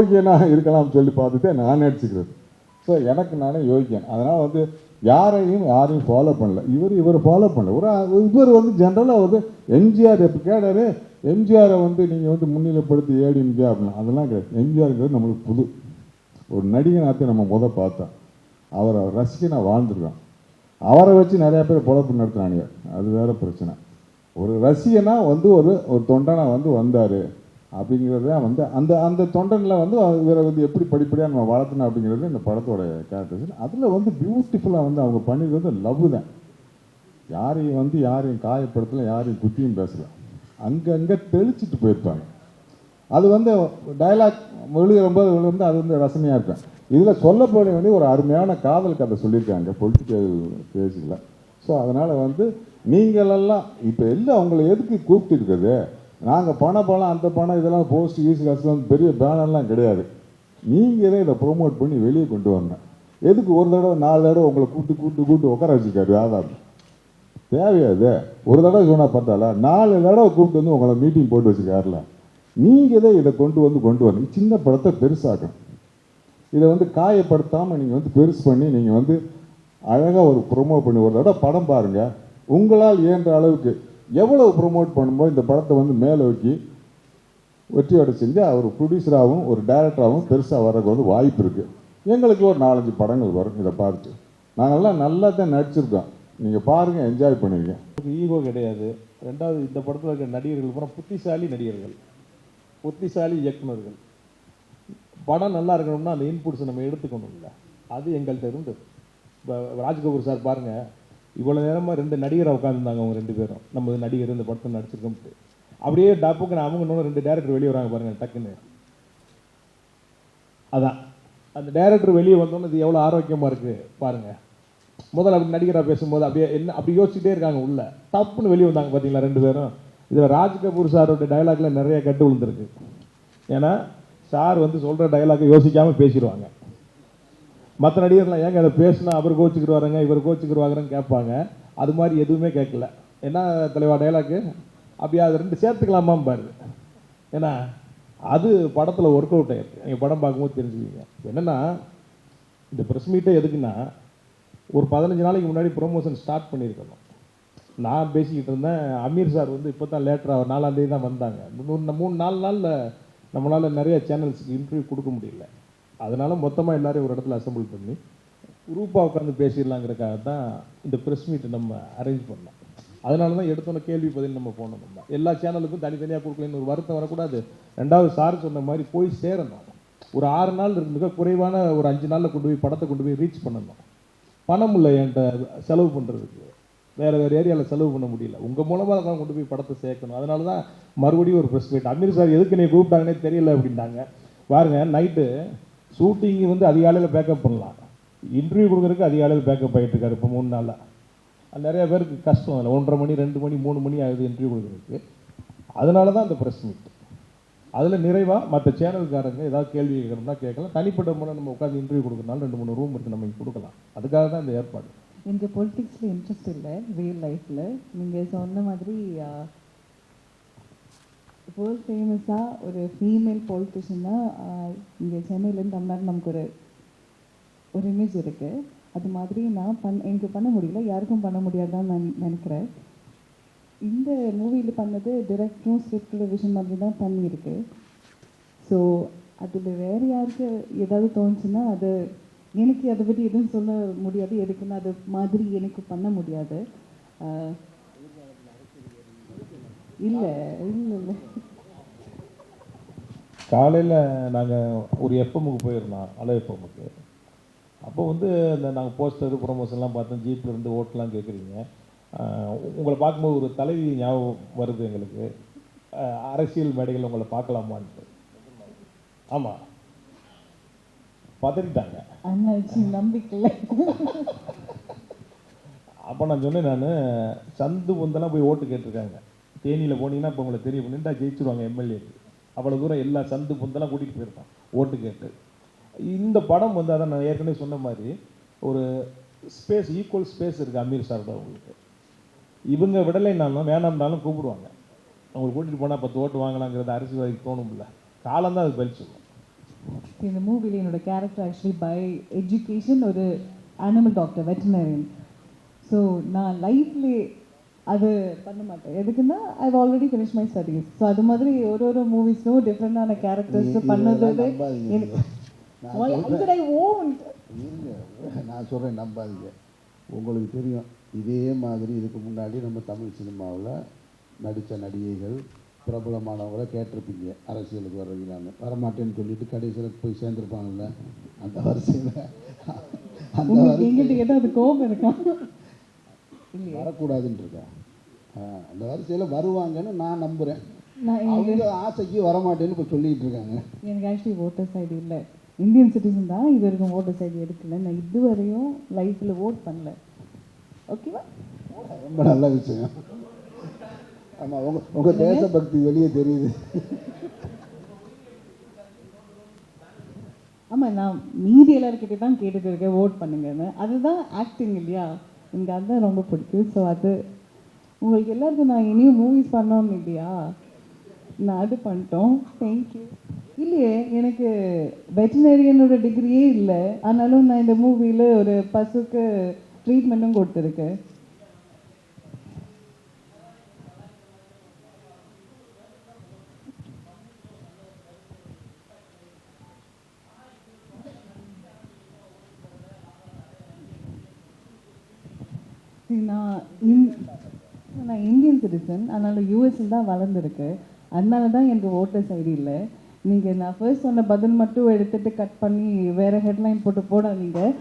யோகியனாக இருக்கலாம்னு சொல்லி பார்த்துட்டு நான் நடிச்சுக்கிறது ஸோ எனக்கு நானே யோகியன். அதனால் வந்து யாரையும் யாரையும் ஃபாலோ பண்ணல. இவர் இவர் ஃபாலோ பண்ணல. ஒரு இவர் வந்து ஜென்ரலாக வந்து எம்ஜிஆர் எப்போ கேட்டாரு எம்ஜிஆரை வந்து நீங்கள் வந்து முன்னிலைப்படுத்தி ஏடிஎம்கே அப்படின்னா அதெல்லாம் கிடையாது. எம்ஜிஆருங்கிறது நம்மளுக்கு புது. ஒரு நடிகனாத்தை நம்ம முத பார்த்தோம் அவரை ரசிகனாக வாழ்ந்துருக்கோம் அவரை வச்சு நிறையா பேர் பொழப்பு நடத்துனானுங்க அது வேறு பிரச்சனை. ஒரு ரசிகனாக வந்து ஒரு ஒரு தொண்டனாக வந்து வந்தார். அப்படிங்கிறது தான் வந்து அந்த அந்த தொண்டனில் வந்து இவரை வந்து எப்படி படிப்படியாக நம்ம வளர்த்தணும் அப்படிங்கிறது இந்த படத்தோட கேரக்டர்ஸ் அதில் வந்து பியூட்டிஃபுல்லாக வந்து அவங்க பண்ணியிருக்கிறது லவ் தான். யாரையும் வந்து யாரையும் காயப்படுத்தலை யாரையும் குத்தியும் பேசல. அங்கங்கே தெளிச்சிட்டு போயிருப்பாங்க. அது வந்து டைலாக் எழுதும்போது வந்து அது வந்து ரசனையாக இருக்கும். இதில் சொல்லப்பட வேண்டிய ஒரு அருமையான காதல் கதை சொல்லியிருக்காங்க பொலிட்டிக்கல் பேஜில் ஸோ அதனால் வந்து நீங்களெல்லாம் இப்போ எல்லாம் அவங்களை எதுக்கு கூப்பிட்டு இருக்குது? நாங்கள் பணம் பணம் அந்த பணம் இதெல்லாம் போஸ்ட் யூஸ் கஷ்டம் பெரிய பேனர்லாம் கிடையாது. நீங்கள் தான் இதை ப்ரொமோட் பண்ணி வெளியே கொண்டு வரணும் எதுக்கு ஒரு தடவை நாலு தடவை உங்களை கூப்பிட்டு கூப்பிட்டு கூப்பிட்டு உட்கார வச்சுக்காரு வியாபாரம் தேவையாது ஒரு தடவை சொன்னால் பார்த்தால நாலு தடவை கூப்பிட்டு வந்து உங்களை மீட்டிங் போட்டு வச்சுருக்காருல நீங்கள் தான் இதை கொண்டு வந்து கொண்டு வரணும் சின்ன படத்தை பெருசாக்கணும். இதை வந்து காயப்படுத்தாமல் நீங்கள் வந்து பெருசு பண்ணி நீங்கள் வந்து அழகாக ஒரு ப்ரொமோட் பண்ணி ஒரு தடவை படம் பாருங்கள் உங்களால் இயன்ற அளவுக்கு எவ்வளவு ப்ரொமோட் பண்ணுமோ இந்த படத்தை வந்து மேலே வைக்கி வெற்றியோட செஞ்சு அவர் ப்ரொடியூசராகவும் ஒரு டைரக்டராகவும் பெருசாக வர்றதுக்கு வந்து வாய்ப்பு இருக்குது எங்களுக்கு ஒரு நாலஞ்சு படங்கள் வரும் இதை பார்த்து. நாங்கள்லாம் நல்லா தான் நடிச்சிருக்கோம். நீங்கள் பாருங்கள் என்ஜாய் பண்ணுவீங்க. ஈகோ கிடையாது. ரெண்டாவது இந்த படத்தில் இருக்கிற நடிகர்கள் பூரா புத்திசாலி நடிகர்கள். புத்திசாலி இயக்குனர்கள் படம் நல்லா இருக்கணும்னா அந்த இன்புட்ஸை நம்ம எடுத்துக்கணும் இல்லை அது எங்கள்கிட்ட இருந்தது. இப்போ ராஜ்கபூர் சார் பாருங்கள் இவ்வளோ நேரமாக ரெண்டு நடிகரை உட்காந்துருந்தாங்க அவங்க ரெண்டு பேரும். நம்ம நடிகர் இந்த படத்தை நடிச்சிருக்கோம்ட்டு அப்படியே டப்புக்குன்னு அவங்க இன்னும் ரெண்டு டேரக்டர் வெளியே வராங்க பாருங்கள் டக்குன்னு. அதான். அந்த டேரக்டர் வெளியே வந்தோன்னு இது எவ்வளோ ஆரோக்கியமாக இருக்குது பாருங்க. முதல்ல அப்படி நடிகராக பேசும்போது அப்படியே என்ன அப்படி யோசிச்சுட்டே இருக்காங்க உள்ள. டப்புன்னு வெளியே வந்தாங்க பார்த்தீங்களா ரெண்டு பேரும். இதில் ராஜ் கபூர் சாரோட டைலாக்ல நிறைய கட்டு விழுந்திருக்கு. ஏன்னா சார் வந்து சொல்கிற டைலாக்கை யோசிக்காமல் பேசிடுவாங்க. மற்ற நடிகர்லாம் ஏங்க அதை பேசினா அவர் கோச்சுக்கிடுவாருங்க இவர் கோச்சுக்கிடுவாங்கன்னு கேட்பாங்க. அது மாதிரி எதுவுமே கேட்கல. என்ன தலைவா டைலாக்கு அப்படியே அது ரெண்டு சேர்த்துக்கலாமாம் பாரு. ஏன்னா அது படத்தில் ஒர்க் அவுட் ஆயிருக்கு. நீங்கள் படம் பார்க்கும்போது தெரிஞ்சுக்குவீங்க. என்னென்னா இந்த ப்ரெஸ் மீட்டே எதுக்குன்னா ஒரு பதினஞ்சு நாளைக்கு முன்னாடி ப்ரொமோஷன் ஸ்டார்ட் பண்ணியிருக்கணும். நான் பேசிக்கிட்டு இருந்தேன் அமீர் சார் வந்து இப்போ தான் லேட்டராக நாலாந்தேதி தான் வந்தாங்க. மூணு மூணு நாலு நாளில் நம்மளால் நிறைய சேனல்ஸுக்கு இன்டர்வியூ கொடுக்க முடியல. அதனால மொத்தமாக எல்லாரையும் ஒரு இடத்துல அசெம்பிள் பண்ணி குரூப்பாக உட்காந்து பேசிடலாங்கிறக்காக தான் இந்த ப்ரெஸ் மீட்டை நம்ம அரேஞ்ச் பண்ணோம். அதனால தான் எடுத்தோன்னே கேள்வி பதில் நம்ம போனோம் நம்ம. எல்லா சேனலுக்கும் தனித்தனியாக கொடுக்கலன்னு ஒரு வருத்தம் வரக்கூடாது. ரெண்டாவது சார் சொன்ன மாதிரி போய் சேரணும். ஒரு ஆறு நாள் மிக குறைவான ஒரு அஞ்சு நாளில் கொண்டு போய் படத்தை கொண்டு போய் ரீச் பண்ணணும். பணம் இல்லை என்கிட்ட செலவு பண்ணுறதுக்கு வேறு வேறு ஏரியாவில் செலவு பண்ண முடியல. உங்கள் மூலமாக தான் கொண்டு போய் படத்தை சேர்க்கணும். அதனால தான் மறுபடியும் ஒரு ப்ரெஸ் மீட் அமீர் சார் எதுக்கு நீ கூப்பிட்டாங்கன்னே தெரியல அப்படின்னாங்க. பாருங்க நைட்டு ஷூட்டிங் வந்து அதிகாலையில் பேக்கப் பண்ணலாம். இன்டர்வியூ கொடுக்குறதுக்கு அதிகாலையில் பேக்கப் ஆகிட்டு இருக்காரு இப்போ மூணு நாளில். நிறையா நிறைய பேருக்கு கஷ்டம் இல்லை ஒன்றரை மணி ரெண்டு மணி மூணு மணி ஆகுது இன்டர்வியூ கொடுக்குறதுக்கு. அதனால தான் அந்த ப்ரெஸ் மீட் அதில் நிறைவாக மற்ற சேனல்காரங்க ஏதாவது கேள்வி கேட்கணும்னா கேட்கலாம். தனிப்பட்ட முறை நம்ம உட்காந்து இன்டர்வியூ கொடுக்கறனால ரெண்டு மூணு ரூம் இருக்குது நம்ம இங்கே கொடுக்கலாம். அதுக்காக தான் இந்த ஏற்பாடு. எனக்கு பொலிட்டிக்ஸில் இன்ட்ரெஸ்ட் இல்லை ரியல் லைஃப்பில் நீங்கள் சொன்ன மாதிரி வேர்ல்ட் ஃபேமஸாக ஒரு ஃபீமேல் பொலிட்டிஷியனாக இங்கே சென்னையிலேருந்து தமிழ்நாடு நமக்கு ஒரு ஒரு இமேஜ் இருக்குது அது மாதிரி நான் பண் எனக்கு பண்ண முடியல. யாருக்கும் பண்ண முடியாதுதான் நான் நினைக்கிறேன். இந்த மூவியில் பண்ணது டிரெக்டரும் ஸ்கிரிப்ட் ரிவிஷன் மாதிரி தான் பண்ணியிருக்கு. ஸோ அதில் வேறு யாருக்கு ஏதாவது தோணுச்சுன்னா அது எனக்கு அதை பற்றி எதுவும் சொல்ல முடியாது. எதுக்குன்னு அது மாதிரி எனக்கு பண்ண முடியாது. இல்லை இல்லை இல்லை. காலையில் நாங்கள் ஒரு எஃப்எம்முக்கு போயிருந்தோம் அலை எஃப்எம்முக்கு அப்போ வந்து இந்த நாங்கள் போஸ்டர் ப்ரொமோஷன்லாம் பார்த்தோம் ஜீப்பில் இருந்து ஓட்டெலாம் கேட்குறீங்க உங்களை பார்க்கும்போது ஒரு தலைவி ஞாபகம் வருது எங்களுக்கு. அரசியல் மேடைகள் உங்களை பார்க்கலாமான்ட்டு. ஆமாம் பதறிட்டாங்க. நம்பிக்கை. அப்போ நான் சொன்னேன் நான் சந்து பொந்தெல்லாம் போய் ஓட்டு கேட்டிருக்காங்க. தேனியில் போனீங்கன்னா இப்போ உங்களை தெரியும். நின்றா ஜெயிச்சிருவாங்க எம்எல்ஏக்கு அவ்வளோ தூரம் எல்லா சந்து புந்தெல்லாம் கூட்டிகிட்டு போயிருப்பான். ஓட்டு கேட்டு. இந்த படம் வந்து அதான் நான் ஏற்கனவே சொன்ன மாதிரி ஒரு ஸ்பேஸ் ஈக்குவல் ஸ்பேஸ் இருக்குது அமீர் சாரோட அவங்களுக்கு. இவங்க விடலைன்னாலும் வேணாம்னாலும் கூப்பிடுவாங்க. அவங்களை கூட்டிகிட்டு போனால் பத்து ஓட்டு வாங்கலாங்கிறது அரசியல்வாதிக்கு தோணும்ல. காலம் தான் அது பதில் சொல்லும். இந்த மூவியில் என்னோட கேரக்டர் ஆக்சுவலி பை எஜுகேஷன் ஒரு அனிமல் டாக்டர் வெட்டினரியன் ஸோ நான் லைஃப்லேயே அது பண்ண மாட்டேன். எதுக்குன்னா I already finish my studies so அது மாதிரி ஒரு ஒரு மூவிஸ்லும் டிஃப்ரெண்டான கேரக்டர்ஸ் பண்ணது. நான் சொல்கிறேன் நம்பாதீங்க. உங்களுக்கு தெரியும் இதே மாதிரி இதுக்கு முன்னாடி நம்ம தமிழ் சினிமாவில் நடித்த நடிகைகள் பிரபலமானவங்கள கேட்டிருப்பீங்க. அரசியலுக்கு வர்றீங்களான்னு. வரமாட்டேன்னு சொல்லிட்டு கடைசியில் போய் சேர்ந்துருப்பாங்கல்ல அந்த வரிசையில். அந்த எங்கிட்ட கேட்டால் அது கோபம் இருக்கா? வரக்கூடாதுன்னு இருக்கா அந்த வரிசையில் வருவாங்கன்னு நான் நம்புகிறேன் அவங்க ஆசைக்கு வரமாட்டேன்னு இப்போ சொல்லிட்டு இருக்காங்க எனக்கு ஆக்சுவலி ஓட்டர்ஸ் ஐடி இல்லை. இந்தியன் சிட்டிசன் தான் இது வரைக்கும் ஓட்டர்ஸ் ஐடி எடுக்கல. நான் இதுவரையும் லைஃப்பில் ஓட் பண்ணல. ஓகேவா ரொம்ப நல்ல விஷயம். ஆமாம் உங்கள் உங்கள் தேசபக்தி வெளியே தெரியுது. ஆமாம் நான் மீதி எல்லாருக்கிட்டே தான் கேட்டுட்டு இருக்கேன். ஓட் பண்ணுங்கன்னு. அதுதான் ஆக்டிங் இல்லையா? எனக்கு அதுதான் ரொம்ப பிடிக்கும். ஸோ அது உங்களுக்கு எல்லாருக்கும் நான் இனியும் மூவிஸ் பண்ணோம் இல்லையா? நான் அது பண்ணிட்டோம். தேங்க்யூ இல்லையே எனக்கு வெட்டினரியனோட டிகிரியே இல்லை. ஆனாலும் நான் இந்த மூவியில் ஒரு பசுக்கு ட்ரீட்மெண்ட்டும் கொடுத்துருக்கேன். நான் இந்- நான் இந்தியன் சிட்டிசன் அதனால் யூஎஸில் தான் வளர்ந்துருக்கு. அதனால தான் எனக்கு ஓட்டர்ஸ் ஐடி இல்லை. நீங்கள் நான் ஃபர்ஸ்ட் சொன்ன பதில் மட்டும் எடுத்துகிட்டு கட் பண்ணி வேறு ஹெட்லைன் போட்டு போடாதீங்க.